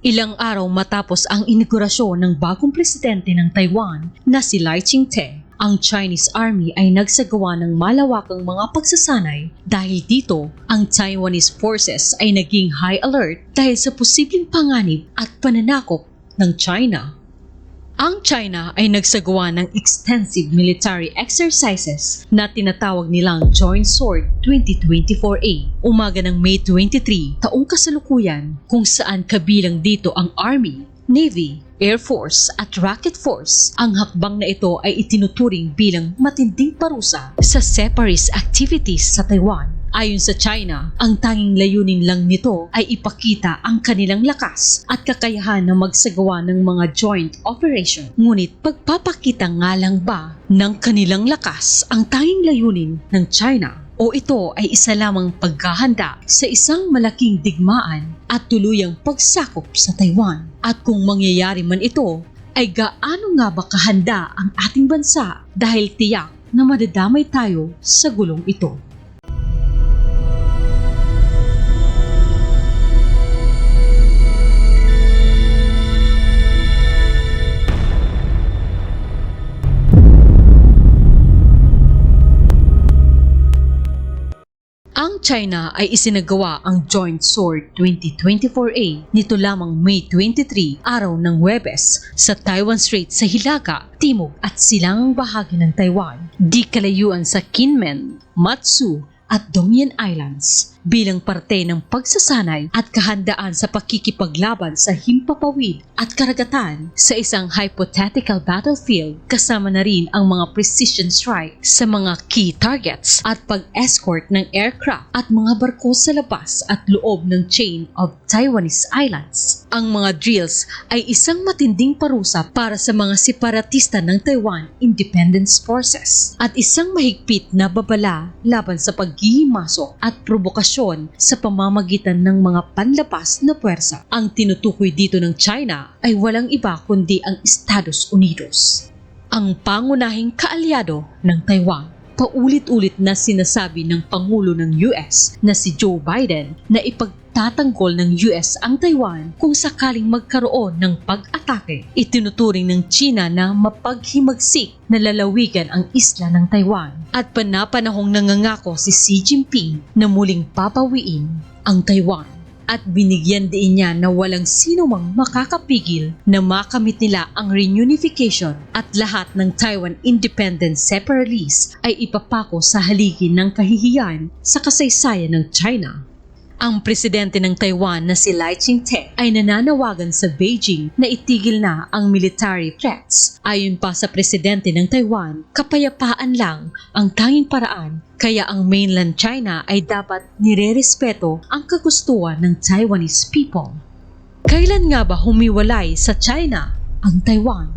Ilang araw matapos ang inaugurasyon ng bagong presidente ng Taiwan na si Lai Ching-te, ang Chinese Army ay nagsagawa ng malawakang mga pagsasanay dahil dito ang Taiwanese forces ay naging high alert dahil sa posibleng panganib at pananakop ng China. Ang China ay nagsagawa ng extensive military exercises na tinatawag nilang Joint Sword 2024A umaga ng May 23 taong kasalukuyan kung saan kabilang dito ang Army, Navy, Air Force at Rocket Force. Ang hakbang na ito ay itinuturing bilang matinding parusa sa separatist activities sa Taiwan. Ayon sa China, ang tanging layunin lang nito ay ipakita ang kanilang lakas at kakayahan na magsagawa ng mga joint operation. Ngunit pagpapakita nga lang ba ng kanilang lakas ang tanging layunin ng China? O ito ay isa lamang paghahanda sa isang malaking digmaan at tuluyang pagsakop sa Taiwan? At kung mangyayari man ito, ay gaano nga ba kahanda ang ating bansa dahil tiyak na madadamay tayo sa gulong ito? China ay isinagawa ang Joint Sword 2024A nito lamang May 23, araw ng Webes, sa Taiwan Strait sa Hilaga, Timog at silangang bahagi ng Taiwan, di kalayuan sa Kinmen, Matsu at Dongyan Islands bilang parte ng pagsasanay at kahandaan sa pakikipaglaban sa himpapawid at karagatan sa isang hypothetical battlefield kasama na rin ang mga precision strike sa mga key targets at pag-escort ng aircraft at mga barko sa labas at loob ng chain of Taiwanese islands. Ang mga drills ay isang matinding parusa para sa mga separatista ng Taiwan Independence Forces at isang mahigpit na babala laban sa paghihimasok at provokasyon sa pamamagitan ng mga panlapas na puwersa. Ang tinutukoy dito ng China ay walang iba kundi ang Estados Unidos. Ang pangunahing kaalyado ng Taiwan paulit-ulit na sinasabi ng Pangulo ng US na si Joe Biden na ipagtatanggol ng US ang Taiwan kung sakaling magkaroon ng pag-atake. Itinuturing ng China na mapaghimagsik na lalawigan ang isla ng Taiwan at panapanahong nangangako si Xi Jinping na muling papawiin ang Taiwan at binigyan din niya na walang sino mang makakapigil na makamit nila ang reunification at lahat ng Taiwan Independent Separatists ay ipapako sa haligi ng kahihiyan sa kasaysayan ng China. Ang presidente ng Taiwan na si Lai Ching-te ay nananawagan sa Beijing na itigil na ang military threats. Ayon pa sa presidente ng Taiwan, kapayapaan lang ang tanging paraan kaya ang mainland China ay dapat nirerespeto ang kagustuhan ng Taiwanese people. Kailan nga ba humiwalay sa China ang Taiwan?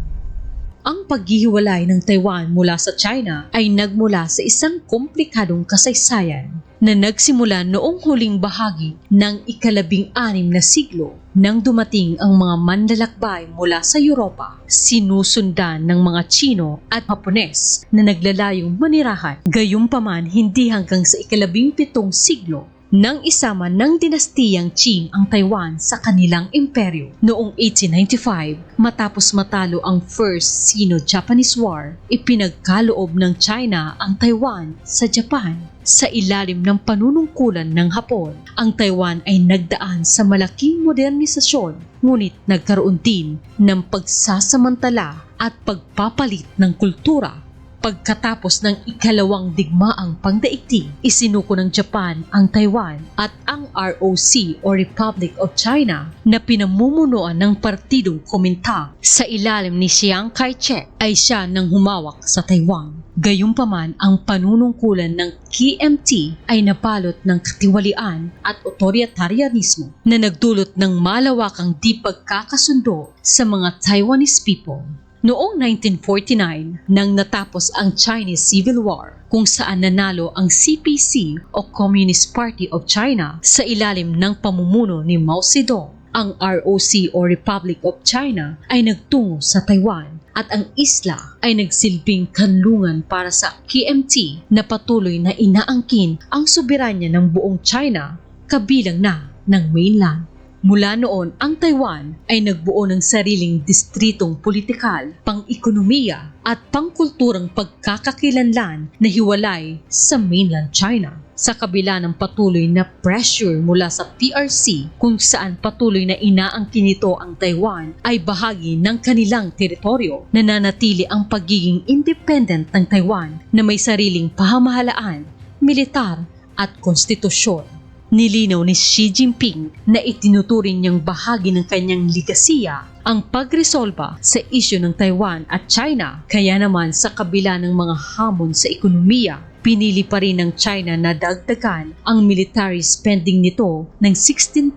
Ang paghihiwalay ng Taiwan mula sa China ay nagmula sa isang komplikadong kasaysayan na nagsimula noong huling bahagi ng ikalabing anim na siglo nang dumating ang mga manlalakbay mula sa Europa, sinusundan ng mga Chino at Hapones na naglalayong manirahan. Gayunpaman hindi hanggang sa ikalabing pitong siglo nang isama ng dinastiyang Qing ang Taiwan sa kanilang imperyo. Noong 1895, matapos matalo ang First Sino-Japanese War, ipinagkaloob ng China ang Taiwan sa Japan. Sa ilalim ng panunungkulan ng Hapon, ang Taiwan ay nagdaan sa malaking modernisasyon, ngunit nagkaroon din ng pagsasamantala at pagpapalit ng kultura Pagkatapos ng ikalawang digmaang pangdaigdig, isinuko ng Japan ang Taiwan at ang ROC o Republic of China na pinamumunuan ng Partidong Kuomintang sa ilalim ni Chiang Kai-shek ay siya nang humawak sa Taiwan. Gayunpaman ang panunungkulan ng KMT ay napalot ng katiwalian at otoritarianismo na nagdulot ng malawakang di pagkakasundo sa mga Taiwanese people. Noong 1949, nang natapos ang Chinese Civil War, kung saan nanalo ang CPC o Communist Party of China sa ilalim ng pamumuno ni Mao Zedong, ang ROC o Republic of China ay nagtungo sa Taiwan at ang isla ay nagsilbing kanlungan para sa KMT na patuloy na inaangkin ang soberanya ng buong China kabilang na ng mainland. Mula noon, ang Taiwan ay nagbuo ng sariling distritong politikal, pang-ekonomiya at pangkulturang pagkakakilanlan na hiwalay sa mainland China. Sa kabila ng patuloy na pressure mula sa PRC kung saan patuloy na inaangkin nito ang Taiwan ay bahagi ng kanilang teritoryo, nananatili ang pagiging independent ng Taiwan na may sariling pahamahalaan, militar at konstitusyon. Nilinaw ni Xi Jinping na itinuturing niyang bahagi ng kanyang ligasiya ang pagresolba sa isyu ng Taiwan at China. Kaya naman sa kabila ng mga hamon sa ekonomiya, pinili pa rin ng China na dagdagan ang military spending nito ng 16%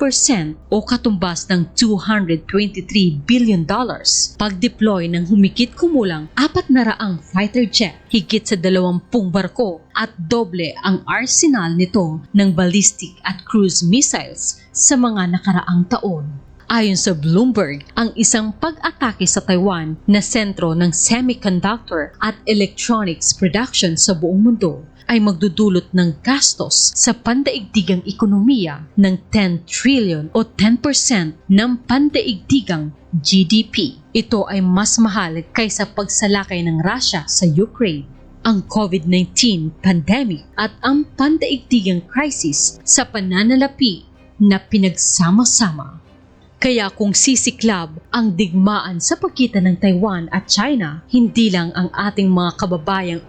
o katumbas ng 223 billion dollars. Pag-deploy ng humikit kumulang apat na raang fighter jet, higit sa dalawampung barko at doble ang arsenal nito ng ballistic at cruise missiles sa mga nakaraang taon. Ayon sa Bloomberg, ang isang pag-atake sa Taiwan na sentro ng semiconductor at electronics production sa buong mundo ay magdudulot ng gastos sa pandaigdigang ekonomiya ng 10 trillion o 10% ng pandaigdigang GDP. Ito ay mas mahal kaysa pagsalakay ng Russia sa Ukraine ang COVID-19 pandemic at ang pandaigdigang crisis sa pananalapi na pinagsama-sama. Kaya kung sisiklab ang digmaan sa pagitan ng Taiwan at China, hindi lang ang ating mga kababayang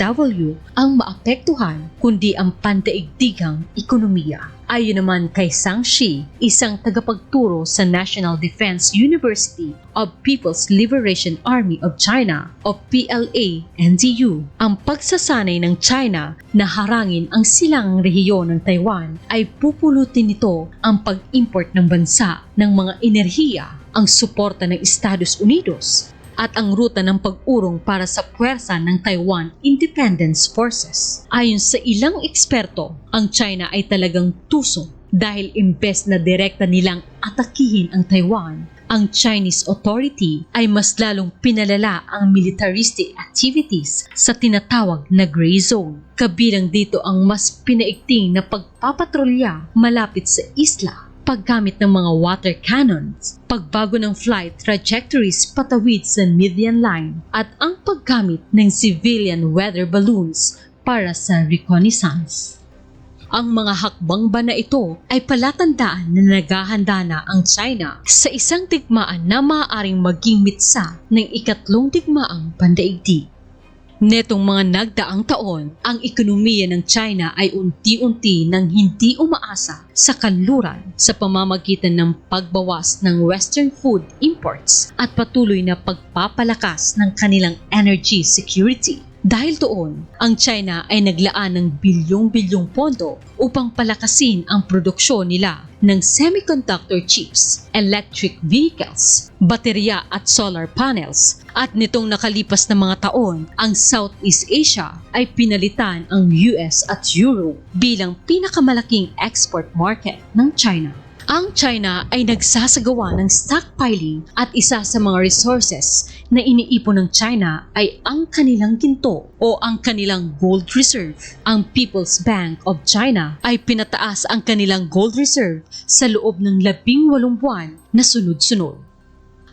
OFW ang maapektuhan kundi ang pandaigdigang ekonomiya. Ayon naman kay Sang Shi, isang tagapagturo sa National Defense University of People's Liberation Army of China o PLA-NDU, ang pagsasanay ng China na harangin ang silangang rehiyon ng Taiwan ay pupulutin nito ang pag-import ng bansa ng mga enerhiya, ang suporta ng Estados Unidos at ang ruta ng pag-urong para sa puwersa ng Taiwan Independence Forces. Ayon sa ilang eksperto, ang China ay talagang tuso dahil imbes na direkta nilang atakihin ang Taiwan, ang Chinese authority ay mas lalong pinalala ang militaristic activities sa tinatawag na gray zone. Kabilang dito ang mas pinaigting na pagpapatrolya malapit sa isla paggamit ng mga water cannons, pagbago ng flight trajectories patawid sa median line, at ang paggamit ng civilian weather balloons para sa reconnaissance. Ang mga hakbang ba na ito ay palatandaan na naghahanda na ang China sa isang digmaan na maaaring maging mitsa ng ikatlong digmaang pandaigdig. Netong mga nagdaang taon, ang ekonomiya ng China ay unti-unti nang hindi umaasa sa kanluran sa pamamagitan ng pagbawas ng western food imports at patuloy na pagpapalakas ng kanilang energy security. Dahil doon, ang China ay naglaan ng bilyong-bilyong pondo upang palakasin ang produksyon nila ng semiconductor chips, electric vehicles, baterya at solar panels. At nitong nakalipas na mga taon, ang Southeast Asia ay pinalitan ang US at Europe bilang pinakamalaking export market ng China. Ang China ay nagsasagawa ng stockpiling at isa sa mga resources na iniipon ng China ay ang kanilang ginto o ang kanilang gold reserve. Ang People's Bank of China ay pinataas ang kanilang gold reserve sa loob ng labing walong buwan na sunod-sunod.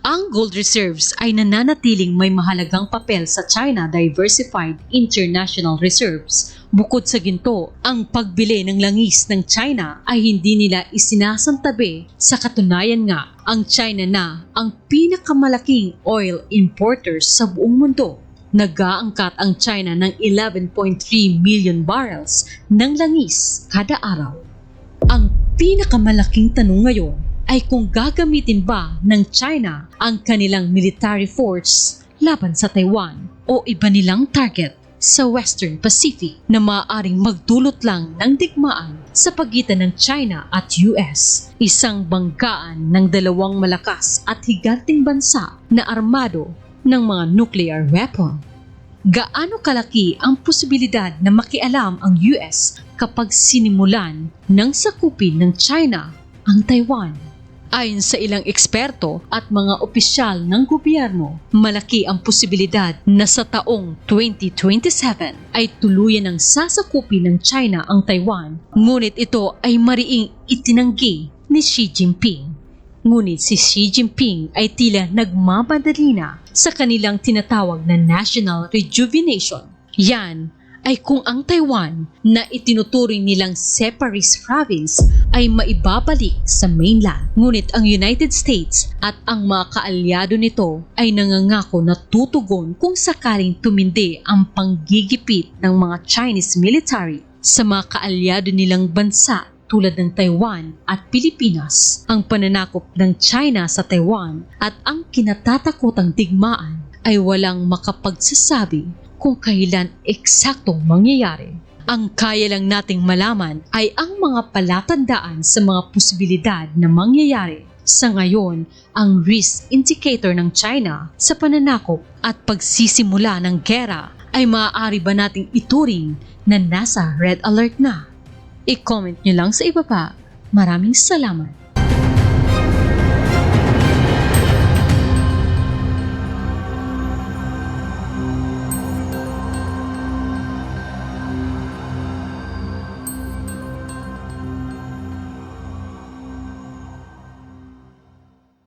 Ang gold reserves ay nananatiling may mahalagang papel sa China Diversified International Reserves. Bukod sa ginto, ang pagbili ng langis ng China ay hindi nila isinasantabi. Sa katunayan nga, ang China na ang pinakamalaking oil importers sa buong mundo. Nag-aangkat ang China ng 11.3 million barrels ng langis kada araw. Ang pinakamalaking tanong ngayon ay kung gagamitin ba ng China ang kanilang military force laban sa Taiwan o iba nilang target sa Western Pacific na maaaring magdulot lang ng digmaan sa pagitan ng China at US, isang banggaan ng dalawang malakas at higanting bansa na armado ng mga nuclear weapon. Gaano kalaki ang posibilidad na makialam ang US kapag sinimulan ng sakupin ng China ang Taiwan? Ayon sa ilang eksperto at mga opisyal ng gobyerno, malaki ang posibilidad na sa taong 2027 ay tuluyan ng sasakupin ng China ang Taiwan. Ngunit ito ay mariing itinanggi ni Xi Jinping. Ngunit si Xi Jinping ay tila nagmamadali na sa kanilang tinatawag na national rejuvenation. Yan ay kung ang Taiwan na itinuturing nilang separatist province ay maibabalik sa mainland. Ngunit ang United States at ang mga kaalyado nito ay nangangako na tutugon kung sakaling tumindi ang panggigipit ng mga Chinese military sa mga kaalyado nilang bansa tulad ng Taiwan at Pilipinas. Ang pananakop ng China sa Taiwan at ang kinatatakotang digmaan ay walang makapagsasabi kung kailan eksaktong mangyayari. Ang kaya lang nating malaman ay ang mga palatandaan sa mga posibilidad na mangyayari. Sa ngayon, ang risk indicator ng China sa pananakop at pagsisimula ng gera ay maaari ba nating ituring na nasa red alert na? I-comment nyo lang sa ibaba. Maraming salamat.